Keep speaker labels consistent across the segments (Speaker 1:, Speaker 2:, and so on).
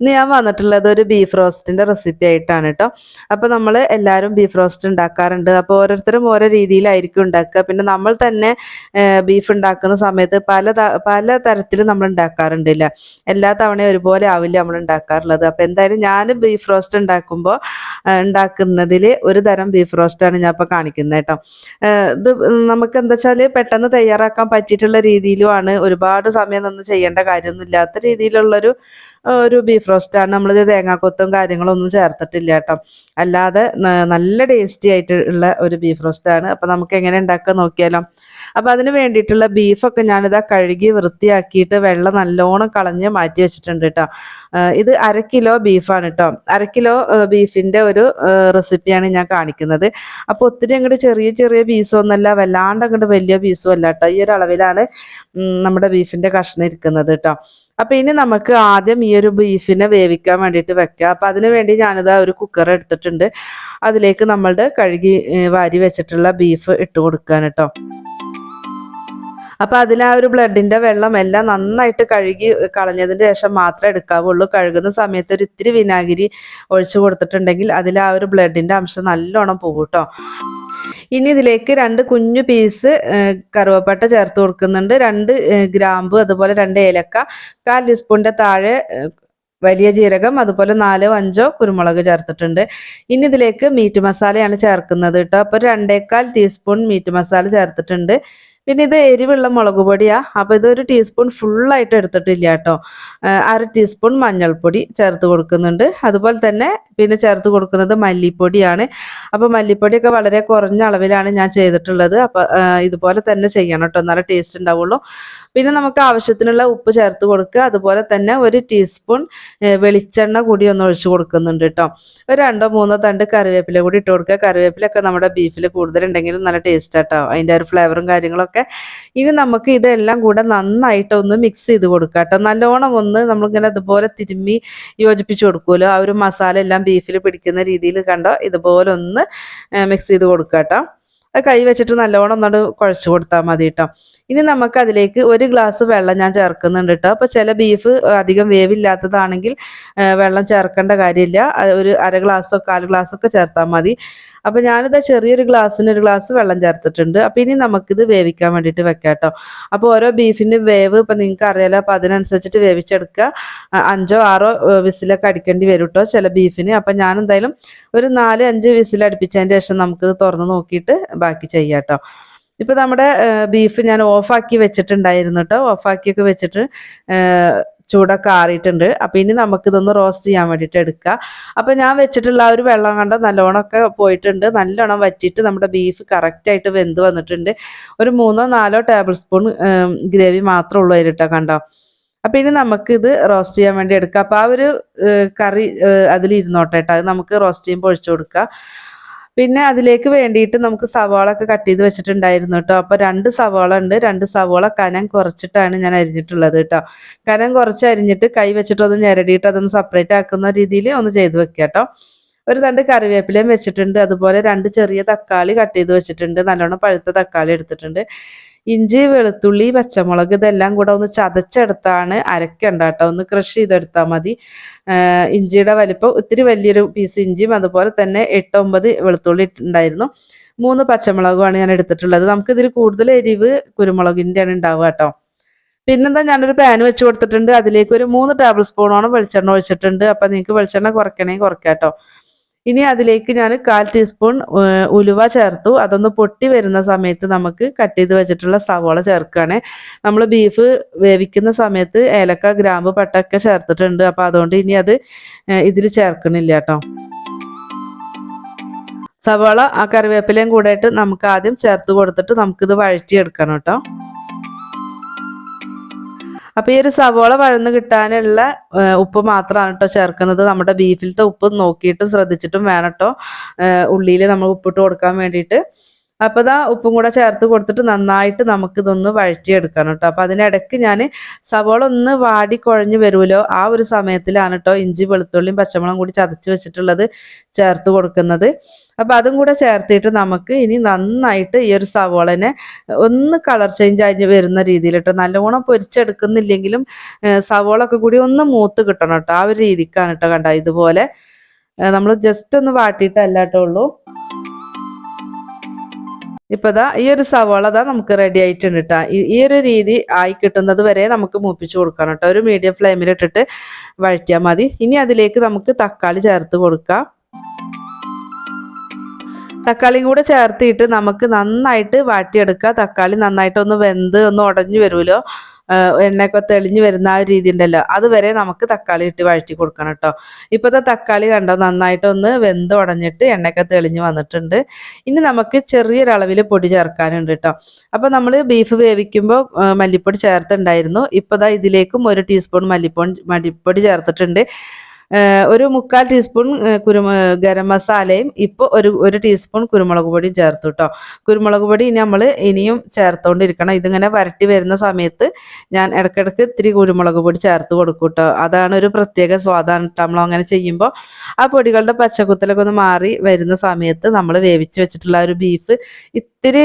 Speaker 1: ഇന്ന് ഞാൻ വന്നിട്ടുള്ളത് ഒരു ബീഫ് റോസ്റ്റിന്റെ റെസിപ്പി ആയിട്ടാണ് കേട്ടോ അപ്പോൾ നമ്മൾ എല്ലാവരും ബീഫ് റോസ്റ്റ് ഉണ്ടാക്കാറുണ്ട്. അപ്പോൾ ഓരോരുത്തരും ഓരോ രീതിയിലായിരിക്കും ഉണ്ടാക്കുക. പിന്നെ നമ്മൾ തന്നെ ബീഫ് ഉണ്ടാക്കുന്ന സമയത്ത് പല പല തരത്തിൽ നമ്മൾ ഉണ്ടാക്കാറുണ്ടില്ല. എല്ലാ തവണയും ഒരുപോലെ ആവില്ല നമ്മൾ ഉണ്ടാക്കാറുള്ളത്. അപ്പോൾ എന്തായാലും ഞാൻ ബീഫ് റോസ്റ്റ് ഉണ്ടാക്കുമ്പോൾ ഉണ്ടാക്കുന്നതിൽ ഒരു തരം ബീഫ് റോസ്റ്റാണ് ഞാൻ ഇപ്പോൾ കാണിക്കുന്നത് കേട്ടോ ഇത് നമുക്ക് എന്താ വെച്ചാൽ പെട്ടെന്ന് തയ്യാറാക്കാൻ പറ്റിയിട്ടുള്ള രീതിയിലുമാണ് ഒരുപാട് സമയം നിന്ന് ചെയ്യേണ്ട കാര്യമൊന്നും ഇല്ലാത്ത രീതിയിലുള്ളൊരു ഒരു ബീഫ് റോസ്റ്റാണ് നമ്മളിത് തേങ്ങാക്കൊത്തും കാര്യങ്ങളൊന്നും ചേർത്തിട്ടില്ല കേട്ടോ. അല്ലാതെ നല്ല ടേസ്റ്റി ആയിട്ടുള്ള ഒരു ബീഫ് റോസ്റ്റാണ് അപ്പോൾ നമുക്ക് എങ്ങനെ ഉണ്ടാക്കുക നോക്കിയാലോ? അപ്പോൾ അതിന് വേണ്ടിയിട്ടുള്ള ബീഫൊക്കെ ഞാനിതാ കഴുകി വൃത്തിയാക്കിയിട്ട് വെള്ളം നല്ലോണം കളഞ്ഞ് മാറ്റി വെച്ചിട്ടുണ്ട് കേട്ടോ ഇത് അര കിലോ ബീഫാണ് കേട്ടോ അര കിലോ ബീഫിന്റെ ഒരു റെസിപ്പിയാണ് ഞാൻ കാണിക്കുന്നത്. അപ്പോൾ ഒത്തിരി അങ്ങോട്ട് ചെറിയ ചെറിയ പീസൊന്നുമല്ല വല്ലാണ്ട് അങ്ങോട്ട് വലിയ പീസും അല്ല കേട്ടോ ഈ ഒരു അളവിലാണ് നമ്മുടെ ബീഫിന്റെ കഷ്ണം ഇരിക്കുന്നത് കേട്ടോ അപ്പോൾ ഇനി നമുക്ക് ആദ്യം ഈ ഒരു ബീഫിനെ വേവിക്കാൻ വേണ്ടിയിട്ട് വെക്കാം. അപ്പോൾ അതിന് വേണ്ടി ഞാനിതാ ഒരു കുക്കർ എടുത്തിട്ടുണ്ട്. അതിലേക്ക് നമ്മളുടെ കഴുകി വാരി വെച്ചിട്ടുള്ള ബീഫ് ഇട്ട് കൊടുക്കാൻ കേട്ടോ അപ്പോൾ അതിൽ ആ ഒരു ബ്ലഡിന്റെ വെള്ളം എല്ലാം നന്നായിട്ട് കഴുകി കളഞ്ഞതിന് ശേഷം മാത്രമേ എടുക്കാവുള്ളൂ. കഴുകുന്ന സമയത്ത് ഒരു ഇത്തിരി വിനാഗിരി ഒഴിച്ചു കൊടുത്തിട്ടുണ്ടെങ്കിൽ അതിൽ ആ ഒരു ബ്ലഡിന്റെ അംശം നല്ലോണം പോകും ഇനി ഇതിലേക്ക് രണ്ട് കുഞ്ഞു പീസ് കറുവപ്പട്ട ചേർത്ത് കൊടുക്കുന്നുണ്ട്. രണ്ട് ഗ്രാമ്പ് അതുപോലെ രണ്ട് ഏലക്ക കാൽ ടീസ്പൂണിന്റെ താഴെ വലിയ ജീരകം അതുപോലെ നാലോ അഞ്ചോ കുരുമുളക് ചേർത്തിട്ടുണ്ട്. ഇനി ഇതിലേക്ക് മീറ്റ് മസാലയാണ് ചേർക്കുന്നത് കേട്ടോ. അപ്പോൾ രണ്ടേക്കാൽ ടീസ്പൂൺ മീറ്റ് മസാല ചേർത്തിട്ടുണ്ട്. പിന്നെ ഇത് എരിവുള്ള മുളക് പൊടിയാ. അപ്പോൾ ഇതൊരു ടീസ്പൂൺ ഫുള്ളായിട്ട് എടുത്തിട്ടില്ല കേട്ടോ. അര ടീസ്പൂൺ മഞ്ഞൾപ്പൊടി ചേർത്ത് കൊടുക്കുന്നുണ്ട്. അതുപോലെ തന്നെ പിന്നെ ചേർത്ത് കൊടുക്കുന്നത് മല്ലിപ്പൊടിയാണ്. അപ്പോൾ മല്ലിപ്പൊടിയൊക്കെ വളരെ കുറഞ്ഞ അളവിലാണ് ഞാൻ ചെയ്തിട്ടുള്ളത്. അപ്പോൾ ഇതുപോലെ തന്നെ ചെയ്യണം കേട്ടോ. എന്നാലേ ടേസ്റ്റ് ഉണ്ടാവുള്ളൂ. പിന്നെ നമുക്ക് ആവശ്യത്തിനുള്ള ഉപ്പ് ചേർത്ത് കൊടുക്കുക. അതുപോലെ തന്നെ ഒരു ടീസ്പൂൺ വെളിച്ചെണ്ണ കൂടി ഒന്ന് ഒഴിച്ചു കൊടുക്കുന്നുണ്ട് കേട്ടോ. ഒരു രണ്ടോ മൂന്നോ തണ്ട് കറിവേപ്പില കൂടി ഇട്ട് കൊടുക്കുക. കറിവേപ്പിലൊക്കെ നമ്മുടെ ബീഫിൽ കൂടുതലുണ്ടെങ്കിലും നല്ല ടേസ്റ്റ് ആട്ടോ അതിന്റെ ഒരു ഫ്ലേവറും കാര്യങ്ങളൊക്കെ ഇനി നമുക്ക് ഇതെല്ലാം കൂടെ നന്നായിട്ട് ഒന്ന് മിക്സ് ചെയ്ത് കൊടുക്കുക കേട്ടോ നല്ലോണം ഒന്ന് നമ്മളിങ്ങനെ ഇതുപോലെ തിരുമ്മി യോജിപ്പിച്ച് കൊടുക്കുമല്ലോ ആ ഒരു മസാല എല്ലാം ബീഫിൽ പിടിക്കുന്ന രീതിയിൽ കണ്ടോ? ഇതുപോലെ ഒന്ന് മിക്സ് ചെയ്ത് കൊടുക്കുക കേട്ടോ അത് കൈ വെച്ചിട്ട് നല്ലോണം ഒന്നോട് കുഴച്ച് കൊടുത്താൽ മതി കേട്ടോ ഇനി നമുക്ക് അതിലേക്ക് ഒരു ഗ്ലാസ് വെള്ളം ഞാൻ ചേർക്കുന്നുണ്ട് കേട്ടോ അപ്പോൾ ചില ബീഫ് അധികം വേവില്ലാത്തതാണെങ്കിൽ വെള്ളം ചേർക്കേണ്ട കാര്യമില്ല. ഒരു അര ഗ്ലാസ്സോ കാൽ ഗ്ലാസ്സോ ഒക്കെ ചേർത്താൽ മതി. അപ്പോൾ ഞാനിത് ചെറിയൊരു ഗ്ലാസ്സിന് ഒരു ഗ്ലാസ് വെള്ളം ചേർത്തിട്ടുണ്ട്. അപ്പോൾ ഇനി നമുക്കിത് വേവിക്കാൻ വേണ്ടിയിട്ട് വെക്കാട്ടോ. കേട്ടോ അപ്പോൾ ഓരോ ബീഫിന്റെ വേവ് ഇപ്പം നിങ്ങൾക്ക് അറിയാലോ അപ്പോൾ അതിനനുസരിച്ചിട്ട് വേവിച്ചെടുക്കുക. അഞ്ചോ ആറോ വിസിലൊക്കെ അടിക്കേണ്ടി വരും കേട്ടോ ചില ബീഫിന്. അപ്പം ഞാൻ എന്തായാലും ഒരു നാല് അഞ്ച് വിസിൽ അടുപ്പിച്ചതിന് ശേഷം നമുക്കിത് തുറന്ന് നോക്കിയിട്ട് ബാക്കി ചെയ്യാട്ടോ ഇപ്പോൾ നമ്മുടെ ബീഫ് ഞാൻ ഓഫാക്കി വെച്ചിട്ടുണ്ടായിരുന്നു കേട്ടോ. ഓഫാക്കിയൊക്കെ വെച്ചിട്ട് ചൂടൊക്കെ ആറിയിട്ടുണ്ട്. അപ്പം ഇനി നമുക്കിതൊന്ന് റോസ്റ്റ് ചെയ്യാൻ വേണ്ടിയിട്ട് എടുക്കുക അപ്പം ഞാൻ വെച്ചിട്ടുള്ള ആ ഒരു വെള്ളം കണ്ട? നല്ലോണമൊക്കെ പോയിട്ടുണ്ട്. നല്ലോണം വറ്റിയിട്ട് നമ്മുടെ ബീഫ് കറക്റ്റായിട്ട് വെന്ത് വന്നിട്ടുണ്ട്. ഒരു മൂന്നോ നാലോ ടേബിൾ സ്പൂൺ ഗ്രേവി മാത്രമേ ഉള്ളൂ അതിലിട്ടോ കണ്ടോ? അപ്പം ഇനി നമുക്കിത് റോസ്റ്റ് ചെയ്യാൻ വേണ്ടി എടുക്കാം. അപ്പോൾ ആ ഒരു കറി അതിലിരുന്നോട്ടെ അത് നമുക്ക് റോസ്റ്റ് ചെയ്യുമ്പോൾ ഒഴിച്ചു കൊടുക്കുക പിന്നെ അതിലേക്ക് വേണ്ടിയിട്ട് നമുക്ക് സവാള ഒക്കെ കട്ട് ചെയ്ത് വെച്ചിട്ടുണ്ടായിരുന്നു കേട്ടോ. അപ്പോൾ രണ്ട് സവാള ഉണ്ട്. രണ്ട് സവാള കനം കുറച്ചിട്ടാണ് ഞാൻ അരിഞ്ഞിട്ടുള്ളത് കേട്ടോ. കനം കുറച്ച് അരിഞ്ഞിട്ട് കൈ വെച്ചിട്ട് ഒന്ന് ഞെരടിയിട്ട് അതൊന്ന് സെപ്പറേറ്റ് ആക്കുന്ന രീതിയിൽ ഒന്ന് ചെയ്ത് വെക്കുക കേട്ടോ. ഒരു തണ്ട് കറിവേപ്പിലയും വെച്ചിട്ടുണ്ട്. അതുപോലെ രണ്ട് ചെറിയ തക്കാളി കട്ട് ചെയ്ത് വെച്ചിട്ടുണ്ട്. നല്ലോണം പഴുത്ത തക്കാളി എടുത്തിട്ടുണ്ട്. ഇഞ്ചി വെളുത്തുള്ളി പച്ചമുളക് ഇതെല്ലാം കൂടെ ഒന്ന് ചതച്ചെടുത്താണ് അരക്കണ്ട കേട്ടോ ഒന്ന് ക്രഷ് ചെയ്തെടുത്താൽ മതി. ഇഞ്ചിയുടെ വലിപ്പം ഒത്തിരി വലിയൊരു പീസ് ഇഞ്ചിയും അതുപോലെ തന്നെ എട്ട് ഒമ്പത് വെളുത്തുള്ളി ഉണ്ടായിരുന്നു മൂന്ന് പച്ചമുളകുമാണ് ഞാൻ എടുത്തിട്ടുള്ളത്. നമുക്ക് ഇതിൽ കൂടുതൽ എരിവ് കുരുമുളകിന്റെയാണ് ഉണ്ടാവുക കേട്ടോ. പിന്നെന്താ ഞാനൊരു പാൻ വെച്ച് കൊടുത്തിട്ടുണ്ട്. അതിലേക്ക് ഒരു മൂന്ന് ടേബിൾ സ്പൂണോളം വെളിച്ചെണ്ണ ഒഴിച്ചിട്ടുണ്ട്. അപ്പം നിങ്ങൾക്ക് വെളിച്ചെണ്ണ കുറയ്ക്കണമെങ്കിൽ കുറയ്ക്കാം കേട്ടോ. ഇനി അതിലേക്ക് ഞാൻ കാൽ ടീസ്പൂൺ ഉലുവ ചേർത്തു. അതൊന്ന് പൊട്ടി വരുന്ന സമയത്ത് നമുക്ക് കട്ട് ചെയ്ത് വെച്ചിട്ടുള്ള സവോള ചേർക്കുകയാണ്. നമ്മൾ ബീഫ് വേവിക്കുന്ന സമയത്ത് ഏലക്ക ഗ്രാമ്പ് പട്ടൊക്കെ ചേർത്തിട്ടുണ്ട്. അപ്പോൾ അതുകൊണ്ട് ഇനി അത് ഇതിൽ ചേർക്കണില്ല കേട്ടോ. സവാള ആ കറിവേപ്പിലയും കൂടെയിട്ട് നമുക്ക് ആദ്യം ചേർത്ത് കൊടുത്തിട്ട് നമുക്കിത് വഴറ്റിയെടുക്കണം കേട്ടോ. അപ്പൊ ഈ ഒരു സവോള വഴന്ന് കിട്ടാനുള്ള ഉപ്പ് മാത്രമാണ് കേട്ടോ ചേർക്കുന്നത്. നമ്മുടെ ബീഫിലത്തെ ഉപ്പ് നോക്കിയിട്ടും ശ്രദ്ധിച്ചിട്ടും വേണം കേട്ടോ ഉള്ളിയിൽ നമ്മൾ ഉപ്പിട്ട് കൊടുക്കാൻ വേണ്ടിയിട്ട്. അപ്പോൾ ഇതാ ഉപ്പും കൂടെ ചേർത്ത് കൊടുത്തിട്ട് നന്നായിട്ട് നമുക്ക് ഇതൊന്ന് വഴറ്റിയെടുക്കണം കേട്ടോ. അപ്പോൾ അതിനിടയ്ക്ക് ഞാൻ സവോള ഒന്ന് വാടി കുഴഞ്ഞ് വരുമല്ലോ ആ ഒരു സമയത്തിലാണ് കേട്ടോ ഇഞ്ചി വെളുത്തുള്ളിയും പച്ചമുളകും കൂടി ചതച്ച് വെച്ചിട്ടുള്ളത് ചേർത്ത് കൊടുക്കുന്നത്. അപ്പോൾ അതും കൂടെ ചേർത്തിട്ട് നമുക്ക് ഇനി നന്നായിട്ട് ഈ ഒരു സവോളനെ ഒന്ന് കളർ ചേഞ്ച് ആയി വരുന്ന രീതിയിൽ കേട്ടോ. നല്ലോണം പൊരിച്ചെടുക്കുന്നില്ലെങ്കിലും സവോളൊക്കെ കൂടി ഒന്ന് മൂത്ത് കിട്ടണം കേട്ടോ. ആ ഒരു രീതിക്കാണ് കേട്ടോ കണ്ട ഇതുപോലെ. നമ്മൾ ജസ്റ്റ് ഒന്ന് വാട്ടിയിട്ടല്ല ഉള്ളൂ. ഇപ്പൊ ഇതാ ഈ ഒരു സവാള അതാ നമുക്ക് റെഡി ആയിട്ടുണ്ട് കേട്ടോ ഈ ഒരു രീതി ആയി കിട്ടുന്നത് വരെ നമുക്ക് മൂപ്പിച്ചു കൊടുക്കണം കേട്ടോ ഒരു മീഡിയം ഫ്ലെയിമിൽ ഇട്ടിട്ട് വഴറ്റിയാൽ മതി. ഇനി അതിലേക്ക് നമുക്ക് തക്കാളി ചേർത്ത് കൊടുക്കാം. തക്കാളിയും കൂടെ ചേർത്തിട്ട് നമുക്ക് നന്നായിട്ട് വാട്ടിയെടുക്കുക തക്കാളി നന്നായിട്ട് ഒന്ന് വെന്ത് ഒന്ന് ഉടഞ്ഞു വരുമല്ലോ. എണ്ണയൊക്കെ തെളിഞ്ഞു വരുന്ന ആ ഒരു രീതി ഉണ്ടല്ലോ. അതുവരെ നമുക്ക് തക്കാളി ഇട്ട് വഴറ്റി കൊടുക്കണം കേട്ടോ. ഇപ്പോഴത്തെ തക്കാളി കണ്ടോ നന്നായിട്ട് ഒന്ന് വെന്ത് ഉടഞ്ഞിട്ട് എണ്ണയൊക്കെ തെളിഞ്ഞു വന്നിട്ടുണ്ട്. ഇനി നമുക്ക് ചെറിയൊരളവിൽ പൊടി ചേർക്കാനുണ്ട് കേട്ടോ. അപ്പോൾ നമ്മൾ ബീഫ് വേവിക്കുമ്പോൾ മല്ലിപ്പൊടി ചേർത്തുണ്ടായിരുന്നു. ഇപ്പോൾ ഇതിലേക്കും ഒരു ടീസ്പൂൺ മല്ലിപ്പൊടി മല്ലിപ്പൊടി ചേർത്തിട്ടുണ്ട്. ഒരു മുക്കാൽ ടീസ്പൂൺ കുരുമ ഗരം മസാലയും ഇപ്പോൾ ഒരു ഒരു ടീസ്പൂൺ കുരുമുളക് പൊടിയും ചേർത്തു കേട്ടോ കുരുമുളക് പൊടി ഇനി നമ്മൾ ഇനിയും ചേർത്തുകൊണ്ടിരിക്കണം ഇതിങ്ങനെ വരട്ടി വരുന്ന സമയത്ത് ഞാൻ ഇടയ്ക്കിടയ്ക്ക് ഇത്തിരി കുരുമുളക് പൊടി ചേർത്ത് കൊടുക്കും കേട്ടോ അതാണ് ഒരു പ്രത്യേക സ്വാദാണ് നമ്മൾ അങ്ങനെ ചെയ്യുമ്പോൾ ആ പൊടികളുടെ പച്ചക്കുത്തലൊക്കെ ഒന്ന് മാറി വരുന്ന സമയത്ത് നമ്മൾ വേവിച്ച് വെച്ചിട്ടുള്ള ഒരു ബീഫ് ഒത്തിരി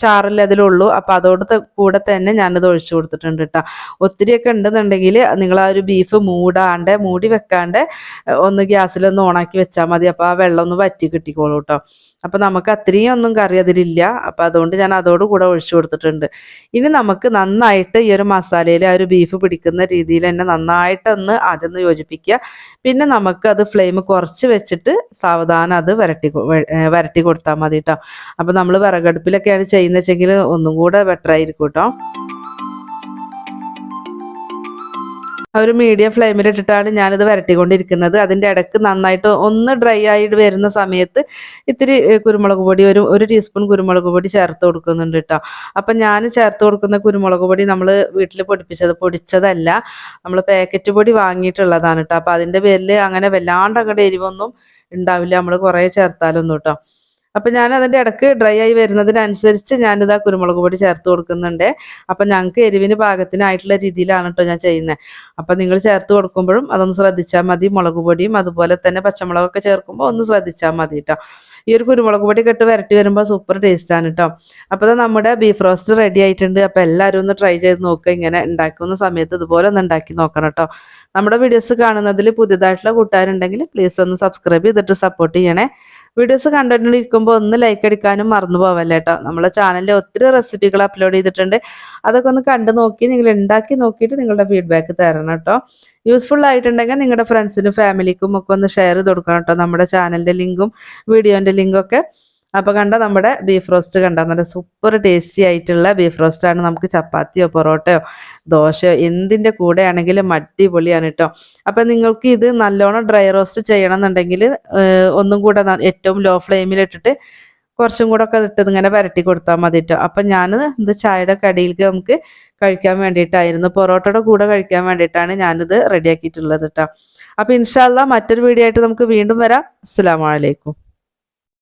Speaker 1: ചാറില്ല അതിലുള്ളൂ. അപ്പം അതോട് കൂടെ തന്നെ ഞാനത് ഒഴിച്ചു കൊടുത്തിട്ടുണ്ട് കേട്ടോ ഒത്തിരിയൊക്കെ ഉണ്ടെന്നുണ്ടെങ്കിൽ നിങ്ങൾ ആ ഒരു ബീഫ് മൂടാണ്ട് മൂടി വെക്കാണ്ട് ഒന്ന് ഗ്യാസിലൊന്ന് ഓണാക്കി വെച്ചാൽ മതി. അപ്പോൾ ആ വെള്ളം ഒന്ന് വറ്റി കിട്ടിക്കോളൂ കേട്ടോ അപ്പം നമുക്ക് അത്രയും ഒന്നും കറി അതിലില്ല. അപ്പം അതുകൊണ്ട് ഞാൻ അതോട് കൂടെ ഒഴിച്ചു കൊടുത്തിട്ടുണ്ട്. ഇനി നമുക്ക് നന്നായിട്ട് ഈ ഒരു മസാലയിൽ ആ ഒരു ബീഫ് പിടിക്കുന്ന രീതിയിൽ തന്നെ നന്നായിട്ടൊന്ന് അതൊന്ന് യോജിപ്പിക്കുക. പിന്നെ നമുക്ക് അത് ഫ്ലെയിം കുറച്ച് വെച്ചിട്ട് സാവധാനം അത് വരട്ടി വരട്ടി കൊടുത്താൽ മതി കേട്ടോ അപ്പം നമ്മൾ വിറകടുപ്പിലൊക്കെയാണ് ചെയ്യുന്നത് വെച്ചെങ്കിൽ ഒന്നും കൂടെ ബെറ്റർ ആയിരിക്കും കേട്ടോ ഒരു മീഡിയം ഫ്ലെയിമിൽ ഇട്ടിട്ടാണ് ഞാനിത് വരട്ടിക്കൊണ്ടിരിക്കുന്നത്. അതിന്റെ ഇടയ്ക്ക് നന്നായിട്ട് ഒന്ന് ഡ്രൈ ആയിട്ട് വരുന്ന സമയത്ത് ഇത്തിരി കുരുമുളക് പൊടി ഒരു ഒരു ടീസ്പൂൺ കുരുമുളക് പൊടി ചേർത്ത് കൊടുക്കുന്നുണ്ട് കേട്ടോ അപ്പം ഞാൻ ചേർത്ത് കൊടുക്കുന്ന കുരുമുളക് പൊടി നമ്മൾ വീട്ടിൽ പൊടിപ്പിച്ചത് പൊടിച്ചതല്ല നമ്മൾ പാക്കറ്റ് പൊടി വാങ്ങിയിട്ടുള്ളതാണ് കേട്ടോ അപ്പം അതിന്റെ പേരിൽ അങ്ങനെ വല്ലാണ്ട് അങ്ങോട്ട് എരിവൊന്നും ഉണ്ടാവില്ല. നമ്മൾ കുറേ ചേർത്താലൊന്നും കേട്ടോ അപ്പം ഞാൻ അതിന്റെ ഇടയ്ക്ക് ഡ്രൈ ആയി വരുന്നതിനനുസരിച്ച് ഞാനിത് കുരുമുളക് പൊടി ചേർത്ത് കൊടുക്കുന്നുണ്ട്. അപ്പം ഞങ്ങൾക്ക് എരിവിന് പാകത്തിനായിട്ടുള്ള രീതിയിലാണ് കേട്ടോ ഞാൻ ചെയ്യുന്നത് അപ്പം നിങ്ങൾ ചേർത്ത് കൊടുക്കുമ്പോഴും അതൊന്ന് ശ്രദ്ധിച്ചാൽ മതി. മുളക് പൊടിയും അതുപോലെ തന്നെ പച്ചമുളകൊക്കെ ചേർക്കുമ്പോൾ ഒന്ന് ശ്രദ്ധിച്ചാൽ മതി കേട്ടോ ഈ ഒരു കുരുമുളക് പൊടി കെട്ട് വരട്ടി വരുമ്പോൾ സൂപ്പർ ടേസ്റ്റ് ആണ് കേട്ടോ അപ്പോൾ നമ്മുടെ ബീഫ് റോസ്റ്റ് റെഡി ആയിട്ടുണ്ട്. അപ്പോൾ എല്ലാവരും ഒന്ന് ട്രൈ ചെയ്ത് നോക്കുക ഇങ്ങനെ ഉണ്ടാക്കുന്ന സമയത്ത് ഇതുപോലെ ഒന്ന് ഉണ്ടാക്കി നോക്കണം കേട്ടോ നമ്മുടെ വീഡിയോസ് കാണുന്നതിൽ പുതിയതായിട്ടുള്ള കൂട്ടുകാരുണ്ടെങ്കിൽ പ്ലീസ് ഒന്ന് സബ്സ്ക്രൈബ് ചെയ്തിട്ട് സപ്പോർട്ട് ചെയ്യണേ. വീഡിയോസ് കണ്ടിരിക്കുമ്പോൾ ഒന്ന് ലൈക്ക് അടിക്കാനും മറന്നു പോവല്ലേ കേട്ടോ നമ്മളെ ചാനലിൽ ഒത്തിരി റെസിപ്പികൾ അപ്ലോഡ് ചെയ്തിട്ടുണ്ട്. അതൊക്കെ ഒന്ന് കണ്ടു നോക്കി നിങ്ങൾ ഉണ്ടാക്കി നോക്കിയിട്ട് നിങ്ങളുടെ ഫീഡ്ബാക്ക് തരണം കേട്ടോ യൂസ്ഫുൾ ആയിട്ടുണ്ടെങ്കിൽ നിങ്ങളുടെ ഫ്രണ്ട്സിനും ഫാമിലിക്കും ഒക്കെ ഒന്ന് ഷെയർ ചെയ്ത് കൊടുക്കണം കേട്ടോ നമ്മുടെ ചാനലിന്റെ ലിങ്കും വീഡിയോന്റെ ലിങ്കും ഒക്കെ. അപ്പോൾ കണ്ട നമ്മുടെ ബീഫ് റോസ്റ്റ് കണ്ട? നല്ല സൂപ്പർ ടേസ്റ്റി ആയിട്ടുള്ള ബീഫ് റോസ്റ്റാണ് നമുക്ക് ചപ്പാത്തിയോ പൊറോട്ടയോ ദോശയോ എന്തിന്റെ കൂടെ ആണെങ്കിലും അടിപൊളിയാണ് കേട്ടോ അപ്പം നിങ്ങൾക്ക് ഇത് നല്ലോണം ഡ്രൈ റോസ്റ്റ് ചെയ്യണം എന്നുണ്ടെങ്കിൽ ഒന്നും കൂടെ ഏറ്റവും ലോ ഫ്ലെയിമിലിട്ടിട്ട് കുറച്ചും കൂടെ ഒക്കെ ഇട്ട് ഇങ്ങനെ വരട്ടി കൊടുത്താൽ മതി കേട്ടോ അപ്പം ഞാൻ ഇത് ചായയുടെ കടിയിലേക്ക് നമുക്ക് കഴിക്കാൻ വേണ്ടിയിട്ടായിരുന്നു. പൊറോട്ടയുടെ കൂടെ കഴിക്കാൻ വേണ്ടിയിട്ടാണ് ഞാനിത് റെഡിയാക്കിയിട്ടുള്ളത് കേട്ടോ അപ്പം ഇൻഷാല്ല മറ്റൊരു വീഡിയോ ആയിട്ട് നമുക്ക് വീണ്ടും വരാം. അസ്സാം